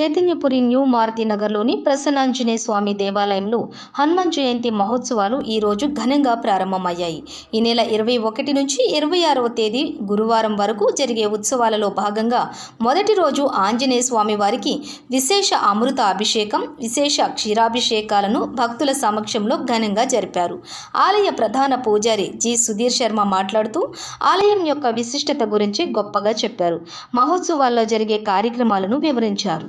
Chaitanyapuri new Maruti నగర్లోని ప్రసన్నాంజనేయ స్వామి దేవాలయంలో హనుమాన్ జయంతి మహోత్సవాలు ఈరోజు ఘనంగా ప్రారంభమయ్యాయి. ఈ నెల ఇరవై ఒకటి నుంచి ఇరవై ఆరవ తేదీ గురువారం వరకు జరిగే ఉత్సవాలలో భాగంగా మొదటి రోజు ఆంజనేయ స్వామి వారికి విశేష అమృత అభిషేకం విశేష క్షీరాభిషేకాలను భక్తుల సమక్షంలో ఘనంగా జరిపారు. ఆలయ ప్రధాన పూజారి జి. సుధీర్ శర్మ మాట్లాడుతూ ఆలయం యొక్క విశిష్టత గురించి గొప్పగా చెప్పారు. మహోత్సవాల్లో జరిగే కార్యక్రమాలను వివరించారు.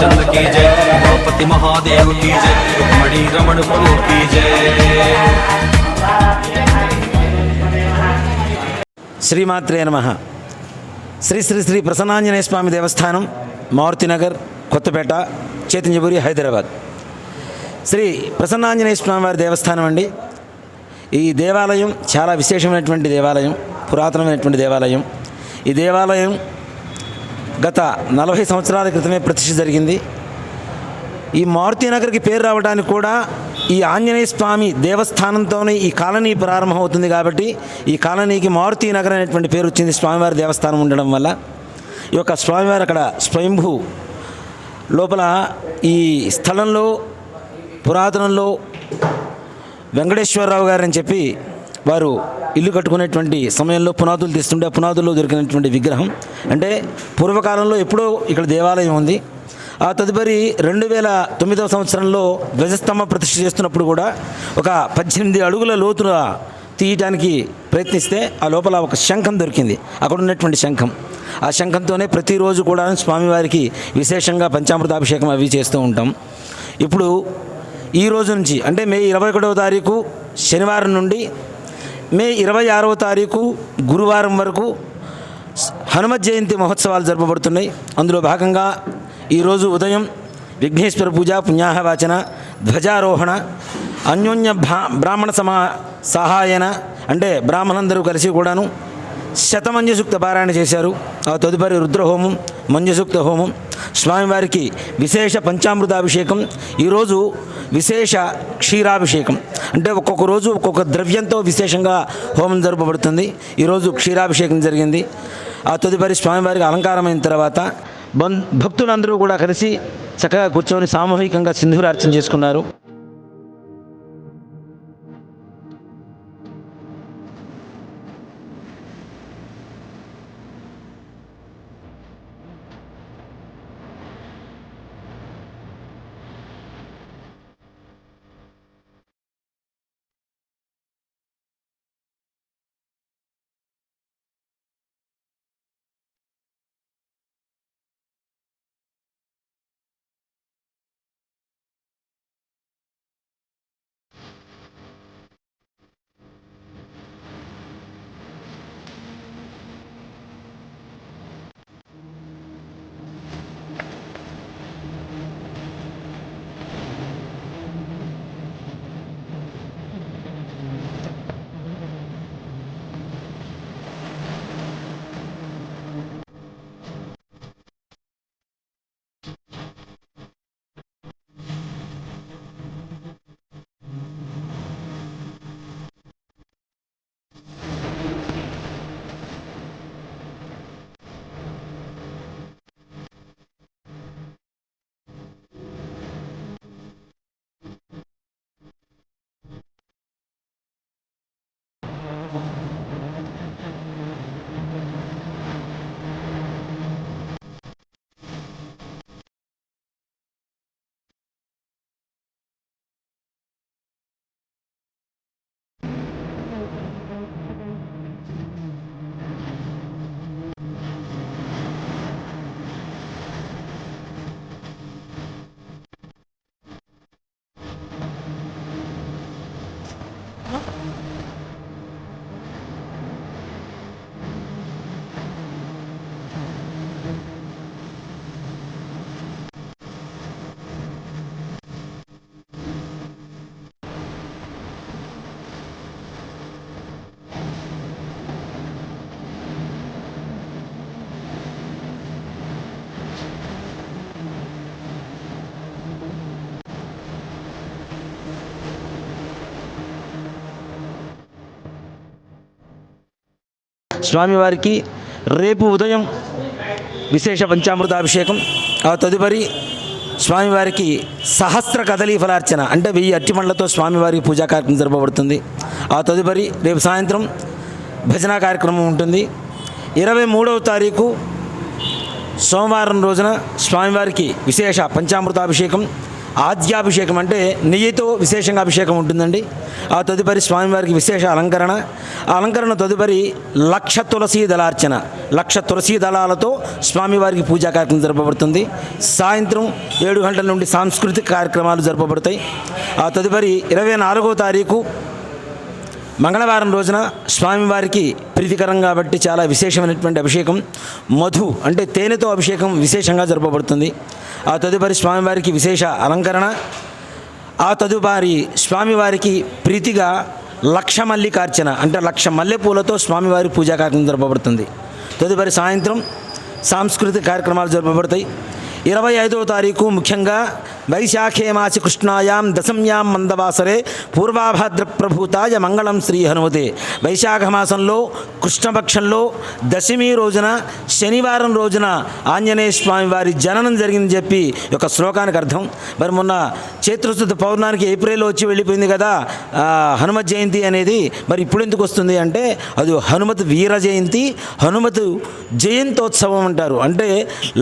చంద్ర కీ జయ గణపతి కీ జయ రుక్మణి రమణ ప్రభు కీ జయ శ్రీమాత్రే నమ. శ్రీ శ్రీ శ్రీ ప్రసన్నాంజనేయ స్వామి దేవస్థానం మారుతినగర్ కొత్తపేట చైతన్యపురి హైదరాబాద్. శ్రీ ప్రసన్నాంజనేయ స్వామివారి దేవస్థానం అండి. ఈ దేవాలయం చాలా విశేషమైనటువంటి దేవాలయం పురాతనమైనటువంటి దేవాలయం. ఈ దేవాలయం గత నలభై సంవత్సరాల క్రితమే ప్రతిష్ఠ జరిగింది. ఈ మారుతీనగర్కి పేరు రావడానికి కూడా ఈ ఆంజనేయ స్వామి దేవస్థానంతోనే ఈ కాలనీ ప్రారంభమవుతుంది కాబట్టి ఈ కాలనీకి మారుతి నగర్ అనేటువంటి పేరు వచ్చింది స్వామివారి దేవస్థానం ఉండడం వల్ల. ఈ యొక్క స్వామివారు అక్కడ స్వయంభూ లోపల ఈ స్థలంలో పురాతనంలో వెంకటేశ్వరరావు గారని చెప్పి వారు ఇల్లు కట్టుకునేటువంటి సమయంలో పునాదులు తీస్తుంటే ఆ పునాదుల్లో దొరికినటువంటి విగ్రహం. అంటే పూర్వకాలంలో ఎప్పుడో ఇక్కడ దేవాలయం ఉంది. ఆ తదుపరి రెండు వేల తొమ్మిదవ సంవత్సరంలో ధ్వజస్తంభ ప్రతిష్ఠ చేస్తున్నప్పుడు కూడా ఒక పద్దెనిమిది అడుగుల లోతున తీయటానికి ప్రయత్నిస్తే ఆ లోపల ఒక శంఖం దొరికింది. అక్కడ ఉన్నటువంటి శంఖం. ఆ శంఖంతోనే ప్రతిరోజు కూడా స్వామివారికి విశేషంగా పంచామృతాభిషేకం అవి చేస్తూ ఉంటాం. ఇప్పుడు ఈ రోజు నుంచి అంటే మే ఇరవై ఒకటవ తారీఖు శనివారం నుండి మే ఇరవై ఆరవ తారీఖు గురువారం వరకు హనుమత్ జయంతి మహోత్సవాలు జరపబడుతున్నాయి. అందులో భాగంగా ఈరోజు ఉదయం విఘ్నేశ్వర పూజ పుణ్యాహవాచన ధ్వజారోహణ అన్యోన్య భా బ్రాహ్మణ సమా సహాయన అంటే బ్రాహ్మణందరూ కలిసి కూడాను శతమంజసూక్త పారాయణ చేశారు. ఆ తదుపరి రుద్రహోమం మంజసూక్త హోమం. స్వామివారికి విశేష పంచామృతాభిషేకం. ఈరోజు విశేష క్షీరాభిషేకం. అంటే ఒక్కొక్క రోజు ఒక్కొక్క ద్రవ్యంతో విశేషంగా హోమం జరపబడుతుంది. ఈరోజు క్షీరాభిషేకం జరిగింది. ఆ తదుపరి స్వామివారికి అలంకారమైన తర్వాత బం భక్తులందరూ కూడా కలిసి చక్కగా కూర్చొని సామూహికంగా సింధూరార్చన చేసుకున్నారు. స్వామివారికి రేపు ఉదయం విశేష పంచామృతాభిషేకం. ఆ తదుపరి స్వామివారికి సహస్ర కదలీ ఫలార్చన అంటే వెయ్యి అట్టిమండలతో స్వామివారికి పూజా కార్యక్రమం జరపబడుతుంది. ఆ తదుపరి రేపు సాయంత్రం భజన కార్యక్రమం ఉంటుంది. ఇరవై మూడవ తారీఖు సోమవారం రోజున స్వామివారికి విశేష పంచామృతాభిషేకం. ఆద్యాభిషేకం అంటే నెయ్యితో విశేషంగా అభిషేకం ఉంటుందండి. ఆ తదుపరి స్వామివారికి విశేష అలంకరణ. ఆ అలంకరణ తదుపరి లక్ష తులసీ దళార్చన. లక్ష తులసీ దళాలతో స్వామివారికి పూజా కార్యక్రమం జరపబడుతుంది. సాయంత్రం ఏడు గంటల నుండి సాంస్కృతిక కార్యక్రమాలు జరపబడతాయి. ఆ తదుపరి ఇరవై నాలుగో తారీఖు మంగళవారం రోజున స్వామివారికి ప్రీతికరం కాబట్టి చాలా విశేషమైనటువంటి అభిషేకం. మధు అంటే తేనెతో అభిషేకం విశేషంగా జరపబడుతుంది. ఆ తదుపరి స్వామివారికి విశేష అలంకరణ. ఆ తదుపరి స్వామివారికి ప్రీతిగా లక్ష మల్లికార్చన అంటే లక్ష మల్లెపూలతో స్వామివారి పూజా కార్యక్రమం జరపబడుతుంది. తదుపరి సాయంత్రం సాంస్కృతిక కార్యక్రమాలు జరపబడతాయి. ఇరవై ఐదవ తారీఖు ముఖ్యంగా వైశాఖే మాసి కృష్ణాయాం దశమ్యాం మందవాసరే పూర్వాభాద్ర ప్రభూతాయ మంగళం శ్రీ హనుమతే. వైశాఖ మాసంలో కృష్ణపక్షంలో దశమి రోజున శనివారం రోజున ఆంజనేయ స్వామి వారి జననం జరిగిందని చెప్పి ఒక శ్లోకానికి అర్థం. మరి మొన్న చైత్రశుద్ధ పౌర్ణానికి ఏప్రిల్ వచ్చి వెళ్ళిపోయింది కదా హనుమ జయంతి అనేది. మరి ఇప్పుడు ఎందుకు వస్తుంది అంటే అది హనుమత్ వీర జయంతి హనుమతు జయంతోత్సవం అంటారు. అంటే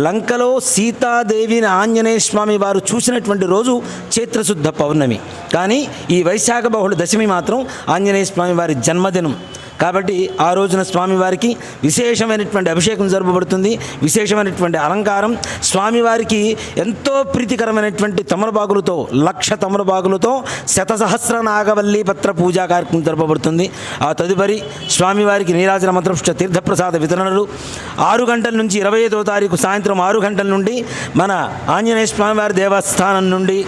లంకలో సీత సీతాదేవిని ఆంజనేయ స్వామి వారు చూసినటువంటి రోజు చైత్రశుద్ధ పౌర్ణమి. కానీ ఈ వైశాఖ బహుళ దశమి మాత్రం ఆంజనేయ స్వామి వారి జన్మదినం. కాబట్టి ఆ రోజున స్వామివారికి విశేషమైనటువంటి అభిషేకం జరపబడుతుంది విశేషమైనటువంటి అలంకారం. స్వామివారికి ఎంతో ప్రీతికరమైనటువంటి తమరబాగులతో లక్ష తమరబాగులతో శతసహస్ర నాగవల్లి పత్ర పూజా కార్యక్రమం జరపబడుతుంది. ఆ తదుపరి స్వామివారికి నీరాజన మంత్రపుష్ట తీర్థప్రసాద వితరణలు. ఆరు గంటల నుంచి ఇరవై ఐదో తారీఖు సాయంత్రం ఆరు గంటల నుండి మన ఆంజనేయ స్వామివారి దేవస్థానం నుండి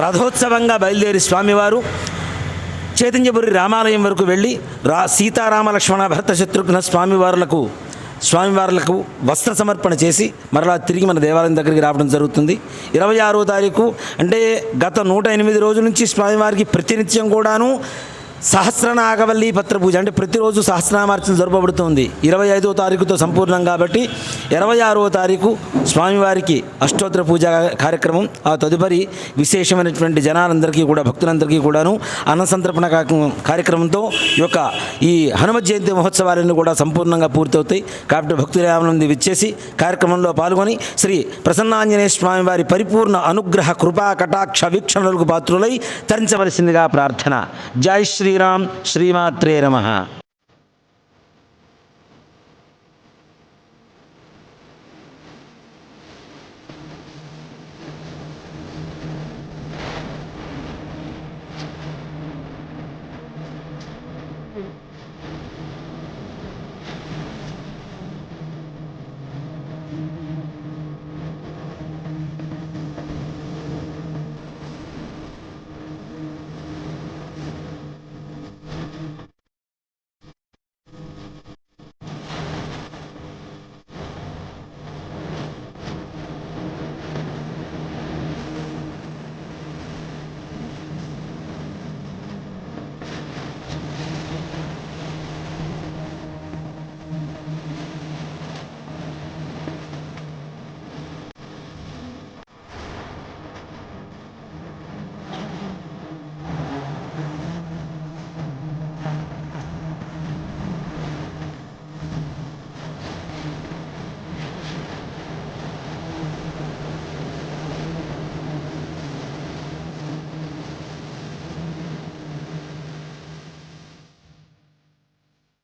రథోత్సవంగా బయలుదేరి స్వామివారు చైతన్యపురి రామాలయం వరకు వెళ్ళి రా సీతారామ లక్ష్మణ భరత శత్రుఘ్న స్వామివారులకు స్వామివార్లకు వస్త్ర సమర్పణ చేసి మరలా తిరిగి మన దేవాలయం దగ్గరికి రావడం జరుగుతుంది. ఇరవై ఆరో తారీఖు అంటే గత నూట ఎనిమిది రోజుల నుంచి స్వామివారికి ప్రతినిత్యం కూడాను సహస్రనాగవల్లి పత్రపూజ అంటే ప్రతిరోజు సహస్రనామార్చన జరపబడుతుంది. ఇరవై ఐదో తారీఖుతో సంపూర్ణం కాబట్టి ఇరవై ఆరో తారీఖు స్వామివారికి అష్టోత్తర పూజ కార్యక్రమం. ఆ తదుపరి విశేషమైనటువంటి జనాలందరికీ కూడా భక్తులందరికీ కూడాను అన్నసంతర్పణ కార్యక్రమంతో ఈ యొక్క ఈ హనుమ జయంతి మహోత్సవాలన్నీ కూడా సంపూర్ణంగా పూర్తవుతాయి. కాబట్టి భక్తులంది విచ్చేసి కార్యక్రమంలో పాల్గొని శ్రీ ప్రసన్నాంజనేయ స్వామివారి పరిపూర్ణ అనుగ్రహ కృపా కటాక్ష వీక్షణలకు పాత్రులై తరించవలసిందిగా ప్రార్థన. జై శ్రీరామ్ శ్రీమాత్రే నమః